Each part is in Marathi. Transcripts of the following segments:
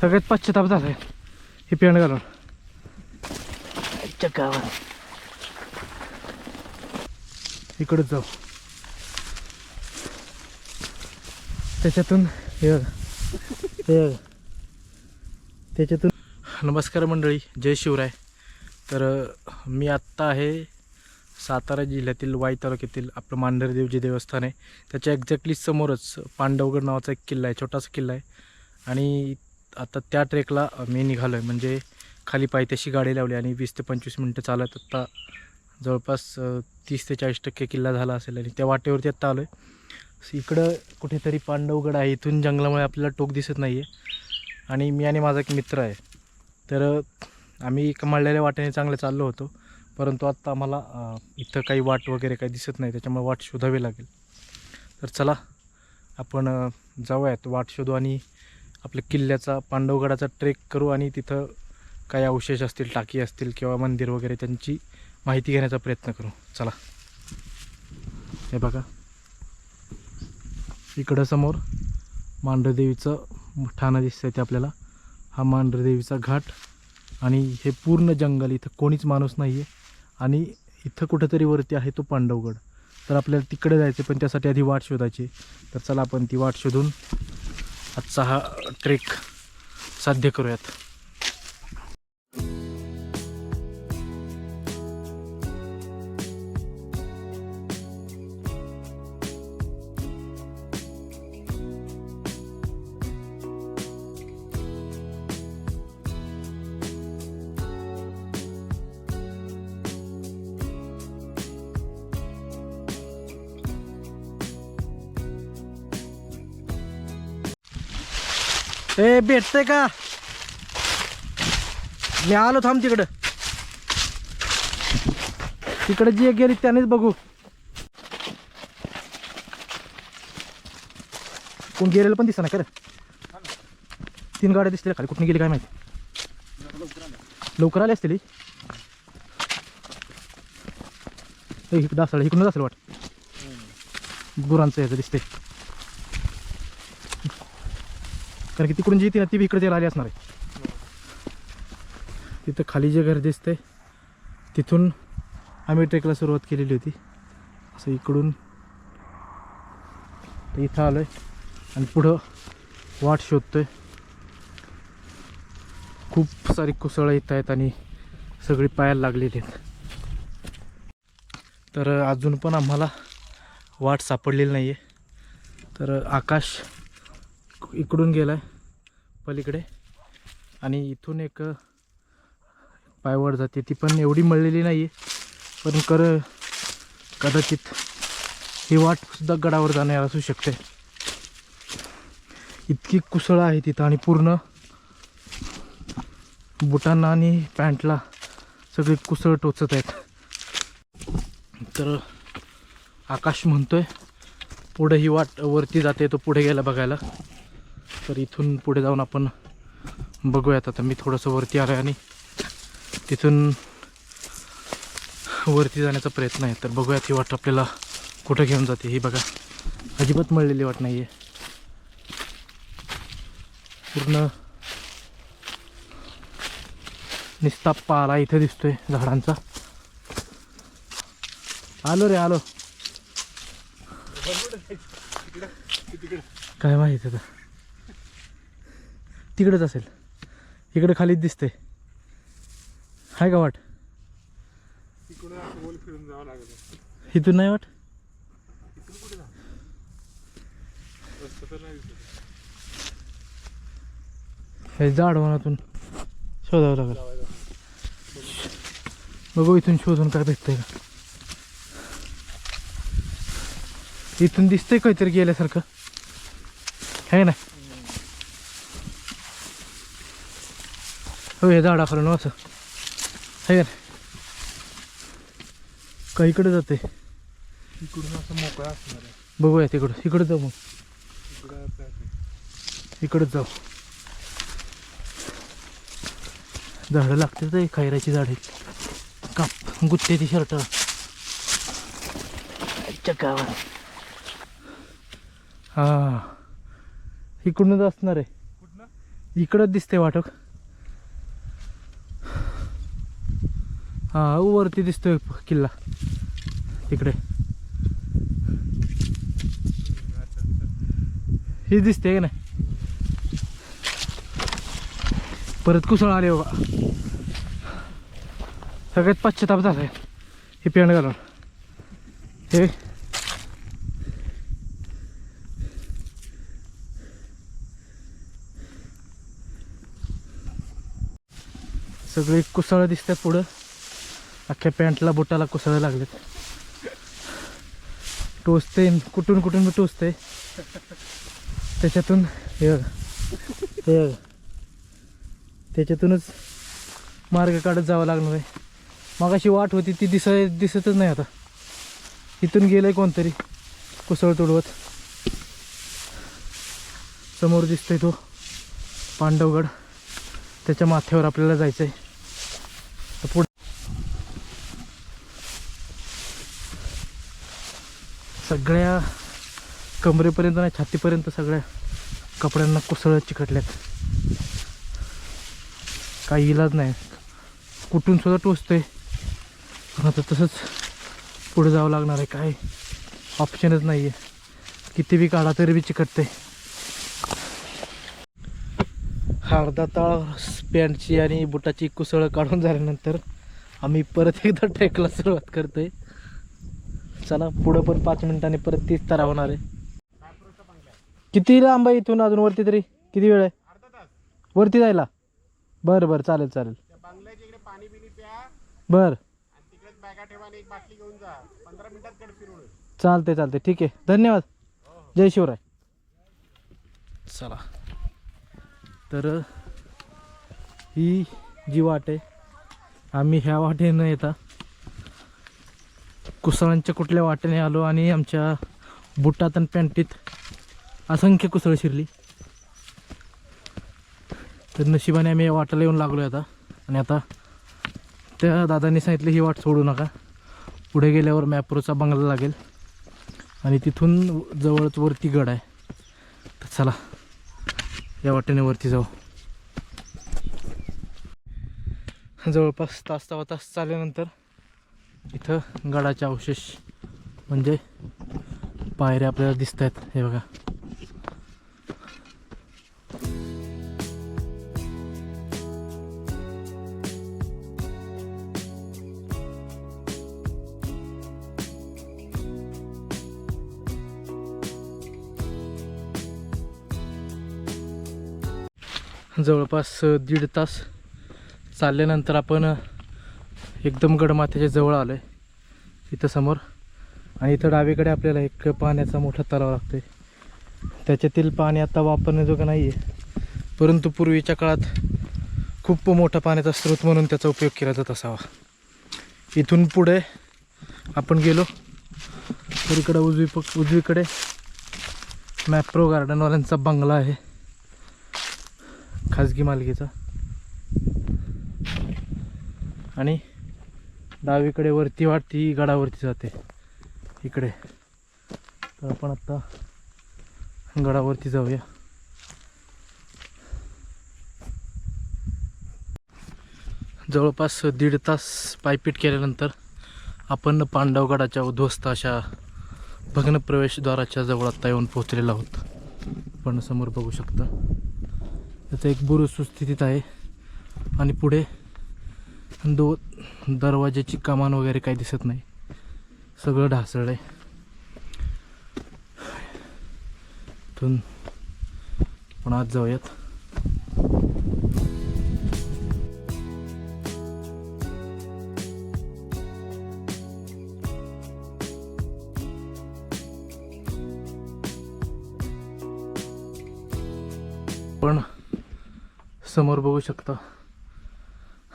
सगळ्यात पश्चाताप झालाय हे पेंड घालून. गावात. इकडंच जाऊ. त्याच्यातून हे. हे. त्याच्यातून नमस्कार मंडळी जय शिवराय. तर मी आत्ता आहे सातारा जिल्ह्यातील वाई तालुक्यातील आपलं मांढरदेव जे देवस्थान आहे. त्याच्या एक्झॅक्टली समोरच पांडवगड नावाचा एक किल्ला आहे छोटासा किल्ला आहे. आणि आता त्या ट्रेकला मी निघालो आहे म्हणजे खाली पायथ्याशी गाडी लावली आणि वीस ते पंचवीस मिनटं चालत आत्ता जवळपास तीस ते चाळीस टक्के किल्ला झाला असेल आणि त्या वाटेवरती आत्ता आलो आहे इकडं कुठेतरी पांडवगड आहे. इथून जंगलामुळे आपल्याला टोक दिसत नाही आहे आणि मी आणि माझा एक मित्र आहे. तर आम्ही कमाळलेल्या वाटेने चांगलं चाललो होतो. परंतु आत्ता आम्हाला इथं काही वाट वगैरे काही दिसत नाही. त्याच्यामुळे वाट शोधावी लागेल. तर चला आपण जाऊयात. वाट शोधू आणि आपल्या किल्ल्याचा पांडवगडाचा ट्रेक करू आणि तिथं काही अवशेष असतील टाकी असतील किंवा मंदिर वगैरे त्यांची माहिती घेण्याचा प्रयत्न करू. चला. हे बघा. इकडं समोर मांढरदेवीचं ठाणं दिसतंय ते आपल्याला. हा मांढरदेवीचा घाट आणि हे पूर्ण जंगल इथं कोणीच माणूस नाही आहे आणि इथं कुठंतरी वरती आहे तो पांडवगड. तर आपल्याला तिकडे जायचं पण त्यासाठी आधी वाट शोधायची तर चला आपण ती वाट शोधून आजचा हा ट्रेक साध्य करूयात. ए भेटतंय का? मी आलो थांब तिकडं. तिकडं जी गेली त्यानेच बघू. कोण गेलेलं पण दिसना खरं. तीन गाड्या दिसतील खाली. कुठून गेली काय माहिती? लवकर आले असतील इकडं असेल इकडूनच असेल वाट गुरांचं याचं दिसते कारण की तिकडून जी येते ना ती बी इकडे जायला आली असणार आहे. तिथं खाली जे घर दिसतंय तिथून आम्ही ट्रेकला सुरुवात केलेली होती. असं इकडून इथं आलो आहे आणि पुढं वाट शोधतोय. खूप सारी कुसळं येत आहेत आणि सगळी पायाला लागलेली आहेत. तर अजून पण आम्हाला वाट सापडलेली नाही आहे तर आकाश इकडून गेला आहे पलीकडे. आणि इथून एक पायवड जाते. ती पण एवढी मळलेली नाही आहे पण कर कदाचित ही वाटसुद्धा गडावर जाणार असू शकते. इतकी कुसळ आहे तिथं आणि पूर्ण बुटांना आणि पॅन्टला सगळी कुसळ टोचत आहेत. तर आकाश म्हणतोय पुढे ही वाट वरती जाते तो पुढे गेला बघायला. तर इथून पुढे जाऊन आपण बघूयात. आता मी थोडंसं वरती आलो आहे आणि तिथून वरती जाण्याचा प्रयत्न आहे. तर बघूयात ही वाट आपल्याला कुठं घेऊन जाते ही बघा. अजिबात मळलेली वाट नाही आहे पूर्ण निस्ताप पाला इथं दिसतोय झाडांचा. आलो रे आलो. काय माहीत आता? तिकडेच असेल. इकडे खालीच दिसते हाय का वाट? इथून नाही वाट? हे झाड शोधावं लागेल. बघू इथून शोधून काय भेटतंय का? इथून दिसतंय काहीतरी गेल्यासारखं. आहे ना हो हे झाडाखालून असं. आहे का इकडे जाते इकडून असं मोकळा असणार आहे. बघूया तिकडं. इकडं जाऊ मग. इकडंच जाऊ. झाडं लागते तर खैराची झाडे काप गुत्त्याची शर्ट. गावात. हा. इकडूनच असणार आहे. इकडंच दिसते वाटक हा वरती दिसतोय किल्ला. तिकडे. हे दिसते का नाही? परत कुसळ आले बाबा. सगळ्यात पश्चाताप झालाय. हे पेंड घालून. हे. सगळे कुसळ दिसतात पुढं. अख्ख्या पॅन्टला बोटाला कुसळ लागलेत. टोचते कुठून कुठून मी टोचते त्याच्यातून हे हे त्याच्यातूनच मार्ग काढत जावं लागणार आहे. मग अशी वाट होती ती दिस दिसतच नाही आता. इथून गेलंय कोणतरी कुसळ तुडवत. समोर दिसतोय तो पांडवगड. त्याच्या माथ्यावर आपल्याला जायचं आहे पुढे सगळ्या कमरेपर्यंत नाही छातीपर्यंत सगळ्या कपड्यांना कोसळत चिकटल्यात. काही इलाज नाही. कुठून सुद्धा टोचतोय. पण आता तसंच पुढे जावं लागणार आहे. काय ऑप्शनच नाही आहे किती बी काढा तरी बी चिकटते अर्धा ताळ पॅन्टची आणि बुटाची कुसळ काढून झाल्यानंतर आम्ही परत एकदा ट्रेकला सुरुवात करतोय. चला पुढं पण पाच मिनिटांनी परत तीच तारा होणार आहे. किती लांब आहे इथून अजून वरती तरी? किती वेळ आहे? वरती जायला? बरं बरं चालेल चालेल. बर. बरं चालते चालते ठीक आहे. धन्यवाद. जय शिवराय. चला. तर ही जी वाट आहे आम्ही ह्या वाटेनं येता. कुसळांच्या कुठल्या वाटेने आलो आणि आमच्या बुटात आणि पॅन्टीत असंख्य कुसळ शिरली. तर नशिबाने आम्ही या वाटेला येऊन लागलो आता. आणि आता त्या दादांनी सांगितलं ही वाट सोडू नका. पुढे गेल्यावर मॅप्रोचा बंगला लागेल. आणि तिथून जवळच वरती गड आहे. तर चला या वाटेने वरती जाऊ. जवळपास तास तवा तास चालल्यानंतर इथं गडाचे अवशेष म्हणजे पायऱ्या आपल्याला दिसत आहेत हे बघा. जवळपास दीड तास चालल्यानंतर आपण एकदम गडमाथ्याच्या जवळ आलं आहे इथं समोर. आणि इथं डावीकडे आपल्याला एक पाण्याचा मोठा तलाव लागतोय. त्याच्यातील पाणी आता वापरण्याजोगं नाही आहे परंतु पूर्वीच्या काळात खूप मोठा पाण्याचा स्रोत म्हणून त्याचा उपयोग केला जात असावा. इथून पुढे आपण गेलो. तर इकडं उजवी पक उजवीकडे मॅप्रो गार्डनवाल्यांचा बंगला आहे. खाजगी मालकीचा. आणि डावीकडे वरती वाटती गडावरती जाते. इकडे. तर आपण आत्ता गडावरती जाऊया. जवळपास दीड तास पायपीट केल्यानंतर आपण पांडवगडाच्या उद्ध्वस्त अशा भग्न प्रवेशद्वाराच्या जवळ आत्ता येऊन पोहोचलेलो आहोत. आपण समोर बघू शकता. त्याचं एक बुरुज सुस्थितीत आहे. आणि पुढे दो दरवाज्याची कमान वगैरे काही दिसत नाही. सगळं ढासळ आहे इथून आपण आज जाऊयात. पण समोर बघू शकता.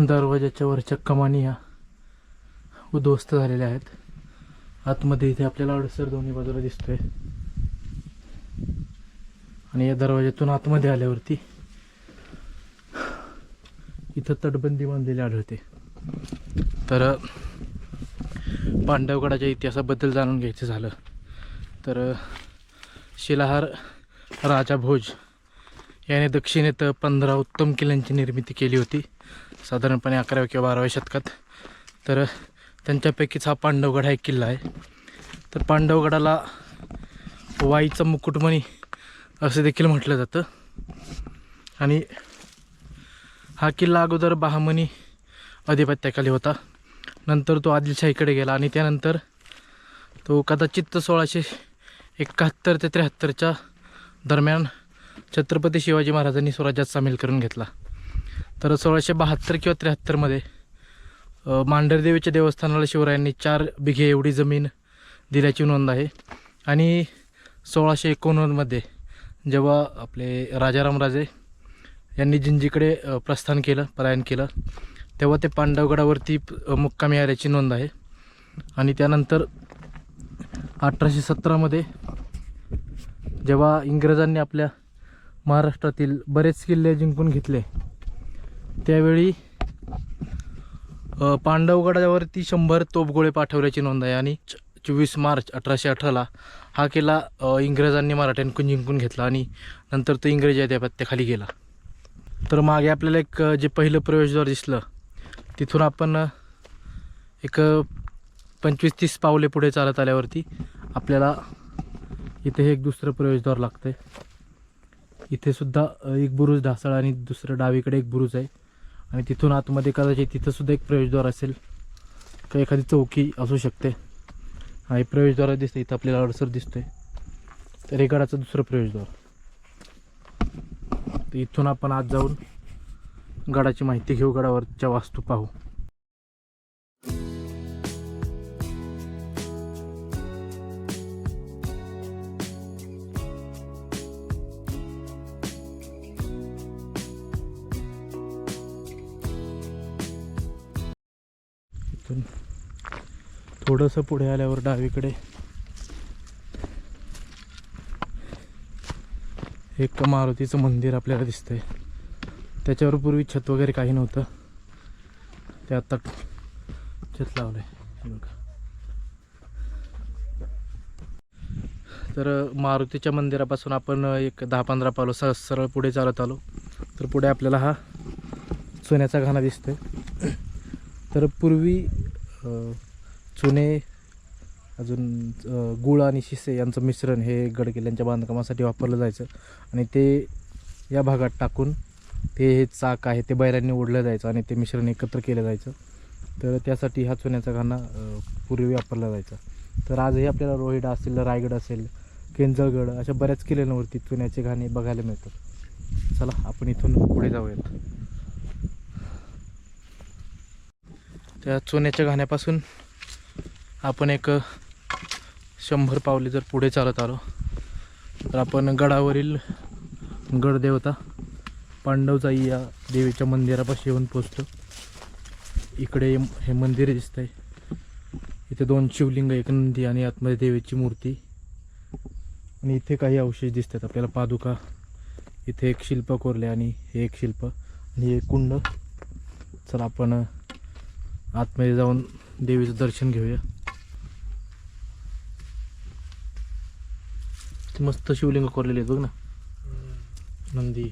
दरवाजाच्या वरच्या कमानी ह्या उद्ध्वस्त झालेल्या आहेत. आतमध्ये इथे आपल्याला अडसर दोन्ही बाजूला दिसतोय. आणि या दरवाज्यातून आतमध्ये आल्यावरती इथं तटबंदी बांधलेली आढळते. तर पांडवगडाच्या इतिहासाबद्दल जाणून घ्यायचं झालं तर शिलाहार राजा भोज याने दक्षिणेत पंधरा उत्तम किल्ल्यांची निर्मिती केली होती. साधारणपणे अकराव्या किंवा बाराव्या शतकात. तर त्यांच्यापैकीच हा पांडवगड हा एक किल्ला आहे. तर पांडवगडाला वाईचा मुकुटमणी असं देखील म्हटलं जातं. आणि हा किल्ला अगोदर बहामनी अधिपत्याखाली होता. नंतर तो आदिलशाहीकडे गेला आणि त्यानंतर तो कदाचित सोळाशे एकाहत्तर ते त्र्याहत्तरच्या दरम्यान छत्रपती शिवाजी महाराजांनी स्वराज्यात सामील करून घेतला. तर सोळाशे बहात्तर किंवा त्र्याहत्तरमध्ये मांढरदेवीच्या देवस्थानाला शिवरायांनी चार बिघे एवढी जमीन दिल्याची नोंद आहे. आणि सोळाशे एकोणनव्वदमध्ये जेव्हा आपले राजारामराजे यांनी जिंजीकडे प्रस्थान केलं पलायन केलं तेव्हा ते पांडवगडावरती मुक्कामी आल्याची नोंद आहे. आणि त्यानंतर अठराशे सतरामध्ये जेव्हा इंग्रजांनी आपल्या महाराष्ट्रातील बरेच किल्ले जिंकून घेतले त्यावेळी पांडवगडावरती शंभर तोफगोळे पाठवल्याची नोंद आहे आणि च- चोवीस मार्च अठराशे अठराला हा किल्ला इंग्रजांनी मराठ्यांकडून जिंकून घेतला आणि नंतर तो इंग्रजी अधिपत्याखाली गेला. तर मागे आपल्याला एक जे पहिलं प्रवेशद्वार दिसलं तिथून आपण एक पंचवीस तीस पावले पुढे चालत आल्यावरती आपल्याला इथे हे एक दुसरं प्रवेशद्वार लागतं आहे इथेसुद्धा एक बुरुज ढासळ आणि दुसरं डावीकडे एक बुरुज आहे. आणि तिथून आतमध्ये कदाचित तिथं सुद्धा एक प्रवेशद्वार असेल. का एखादी चौकी असू शकते. हा एक प्रवेशद्वार दिसतं इथं आपल्याला अडसर दिसतोय. तर हे गडाचं दुसरं प्रवेशद्वार. तर इथून आपण आज जाऊन गडाची माहिती घेऊ गडावरच्या वास्तू पाहू. थोडंसं पुढे आल्यावर डावीकडे. एक मारुतीचं मंदिर आपल्याला दिसतंय. त्याच्यावर पूर्वी छत वगैरे काही नव्हतं. ते आता छत लावलंय. आहे तर मारुतीच्या मंदिरापासून आपण एक दहा पंधरा पालो स सरळ पुढे चालत आलो. तर पुढे आपल्याला हा सोन्याचा घाणा दिसतोय. तर पूर्वी चुने अजून गुळ आणि शिसे यांचं मिश्रण हे गडकिल्ल्यांच्या बांधकामासाठी वापरलं जायचं. आणि ते या भागात टाकून ते हे चाक आहे ते बैलांनी ओढलं जायचं आणि ते मिश्रण एकत्र केलं जायचं. तर त्यासाठी हा चुन्याचा घाणा पूर्वी वापरला जायचा. तर आजही आपल्याला रोहिडा असेल रायगड असेल केंजळगड अशा बऱ्याच किल्ल्यांवरती चुन्याचे घाणे बघायला मिळतात. चला आपण इथून पुढे जाऊयात. त्या चुन्याच्या घाण्यापासून आपण एक शंभर पावले जर पुढे चालत आलो तर आपण गडावरील गडदेवता पांडवजाई या देवीच्या मंदिरापाशी येऊन पोचतो. इकडे हे मंदिर दिसतंय. इथे दोन शिवलिंग एक नंदी आणि आतमध्ये देवीची मूर्ती. आणि इथे काही अवशेष दिसतात. आपल्याला पादुका इथे एक शिल्प कोरले आणि हे एक शिल्प आणि हे एक कुंड. चला आपण आतमध्ये जाऊन देवीचं दर्शन घेऊया. मस्त शिवलिंग कोरलेले आहेत बघ ना. नंदी.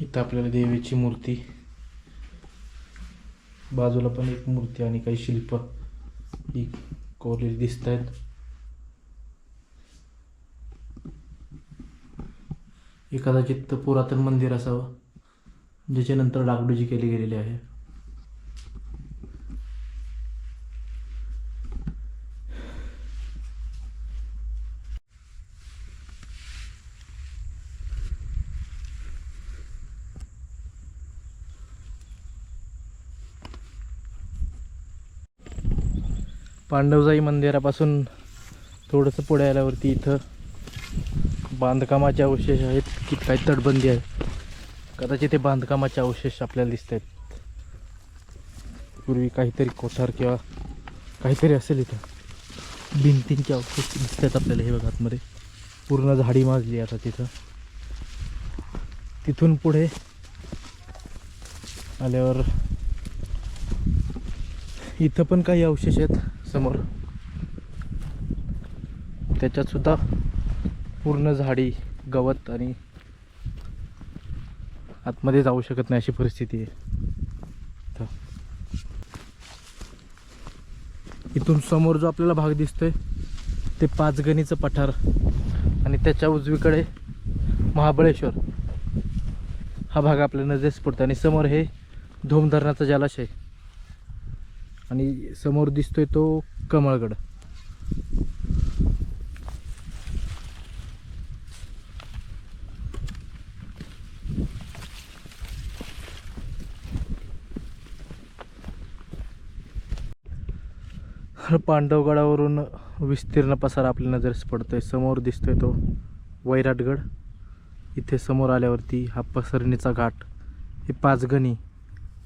इथं आपल्याला देवीची मूर्ती. बाजूला पण एक मूर्ती आणि काही शिल्प ही कोरलेली दिसत आहेत हे कदाचित पुरातन मंदिर असावं ज्याच्यानंतर डागडुजी केली गेलेली आहे. पांडवजाई मंदिरापासून थोडंसं पुढे आल्यावरती इथं बांधकामाचे अवशेष आहेत. की काही तटबंदी आहे. कदाचित ते बांधकामाचे अवशेष आपल्याला दिसत आहेत. पूर्वी काहीतरी कोठार किंवा काहीतरी असेल इथं. भिंतींचे अवशेष दिसतात आपल्याला हे बघा आतमध्ये. पूर्ण झाडी माजली आता तिथं. तिथून पुढे आल्यावर इथं पण काही अवशेष आहेत. समोर. त्याच्यात सुद्धा पूर्ण झाडी गवत आणि आतमध्ये जाऊ शकत नाही अशी परिस्थिती आहे. इथून समोर जो आपल्याला भाग दिसतोय ते पाचगणीचं पठार आणि त्याच्या उजवीकडे महाबळेश्वर. हा भाग आपल्या नजरेस पडतो आणि समोर हे धोम धरणाचं जलाशय. आणि समोर दिसतोय तो कमळगड. पांडवगडावरून विस्तीर्ण पसार आपल्या नजरेस पडतोय. समोर दिसतोय तो वैराटगड. इथे समोर आल्यावरती हा पसरणीचा घाट. हे पाचगणी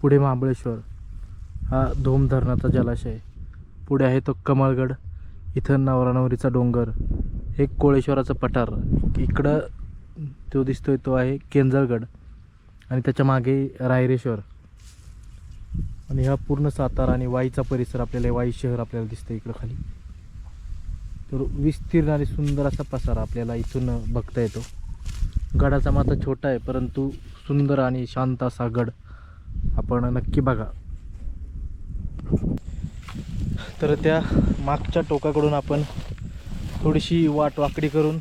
पुढे महाबळेश्वर. हा धोम धरणाचा जलाशय. पुढे आहे तो कमळगड. इथं नवरा नवरीचा डोंगर. हे कोळेश्वराचं पठार. इकडं तो दिसतोय तो आहे केंजळगड. आणि त्याच्यामागे रायरेश्वर. आणि हा पूर्ण सातारा आणि वाईचा परिसर आपल्याला वाई शहर आपल्याला दिसतं इकडं खाली. तर विस्तीर्ण आणि सुंदर असा पसारा आपल्याला इथून बघता येतो. गडाचा माथा छोटा आहे परंतु सुंदर आणि शांत असा गड आपण नक्की बघा. तर त्या मागच्या टोकाकडून आपण थोडीशी वाट वाकडी करून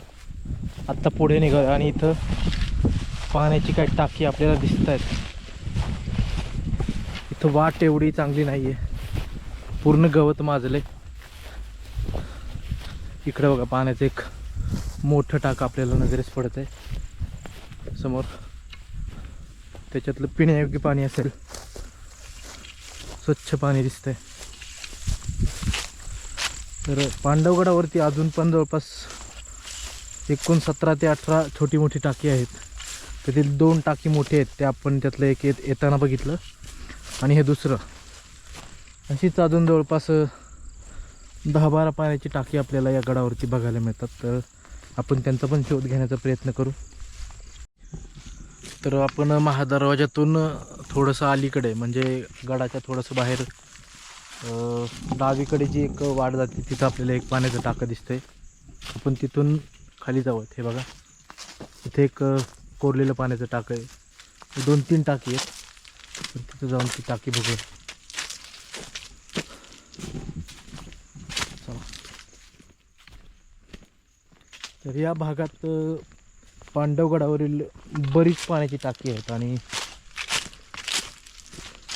आत्ता पुढे निघा आणि इथं पाण्याची काही टाकी आपल्याला दिसत आहेत. इथं वाट एवढी चांगली नाही आहे पूर्ण गवत माजले इकडे बघा पाण्याचं एक मोठं टाक आपल्याला नजरेस पडत आहे. समोर त्याच्यातलं पिण्यायोग्य पाणी असेल. स्वच्छ पाणी दिसतंय. तर पांडवगडावरती अजून पण जवळपास एकूण सतरा ते अठरा छोटी मोठी टाकी आहेत. त्यातील दोन टाकी मोठी आहेत ते आपण त्यातलं एक येत येताना बघितलं. आणि हे दुसरं. अशीच अजून जवळपास दहा बारा पाण्याची टाकी आपल्याला या गडावरती बघायला मिळतात. तर आपण त्यांचा पण शोध घेण्याचा प्रयत्न करू. तर आपण महादरवाज्यातून थोडंसं अलीकडे म्हणजे गडाच्या थोडंसं बाहेर डावीकडे जी एक वाट जाते तिथं आपल्याला एक पाण्याचं टाकं दिसतंय. आपण तिथून खाली जाऊयात. हे बघा. इथे एक कोरलेलं पाण्याचं टाकं आहे. दोन तीन टाकी आहेत. तिथं जाऊन ती टाकी बघूया. चला. तर या भागात पांडवगडावरील बरीच पाण्याची टाकी आहेत आणि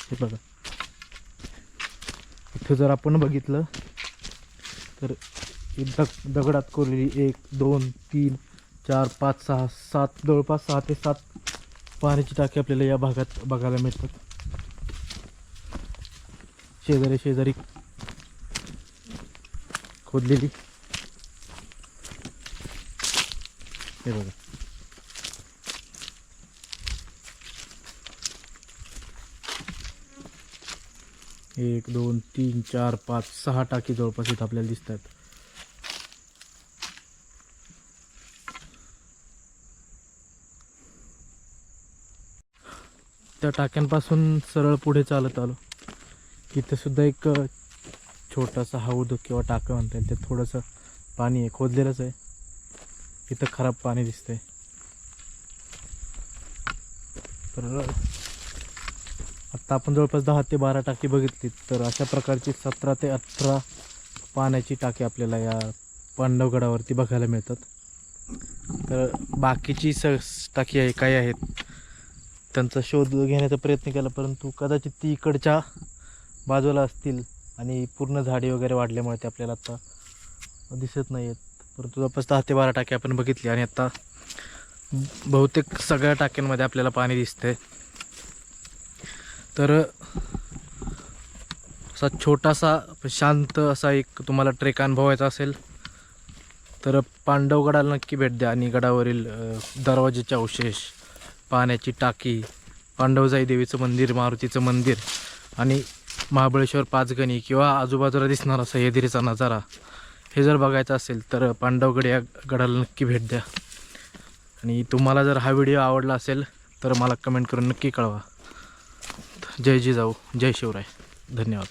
हे बघा. इथं जर आपण बघितलं तर दग दगडात कोरलेली एक दोन तीन चार पाच सहा सात जवळपास सहा ते सात पाण्याची टाकी आपल्याला या भागात बघायला मिळतात. शेजारी शेजारी खोदलेली. हे बघा. एक दोन तीन चार पाच सहा टाकी जवळपास इथं आपल्याला दिसत आहेत त्या टाक्यांपासून सरळ पुढे चालत आलो. इथं सुद्धा एक छोटासा हौद किंवा टाकं म्हणता येईल. त्यात थोडंसं पाणी आहे खोदलेलंच आहे. इथं खराब पाणी दिसतंय. तर आत्ता आपण जवळपास दहा ते बारा टाकी बघितली तर अशा प्रकारची सतरा ते अठरा पाण्याची टाकी आपल्याला या पांडवगडावरती बघायला मिळतात. तर बाकीची स टाकी आहे काही आहेत त्यांचा शोध घेण्याचा प्रयत्न केला परंतु कदाचित ती इकडच्या बाजूला असतील आणि पूर्ण झाडे वगैरे वाढल्यामुळे ते आपल्याला आत्ता दिसत नाही आहेत परंतु जवळपास दहा ते बारा टाकी आपण बघितली आणि आत्ता बहुतेक सगळ्या टाक्यांमध्ये आपल्याला पाणी दिसतं आहे तर असा छोटासा शांत असा एक तुम्हाला ट्रेक अनुभवायचा असेल तर पांडवगडाला नक्की भेट द्या आणि गडावरील दरवाजेचे अवशेष पाण्याची टाकी पांडवजाई देवीचं मंदिर मारुतीचं मंदिर आणि महाबळेश्वर पाचगणी किंवा आजूबाजूला दिसणारा येदिरीचा नजारा हे जर बघायचं असेल तर पांडवगड या गडाला नक्की भेट द्या. आणि तुम्हाला जर हा व्हिडिओ आवडला असेल तर मला कमेंट करून नक्की कळवा. जय जिजाऊ जय शिवराय. धन्यवाद.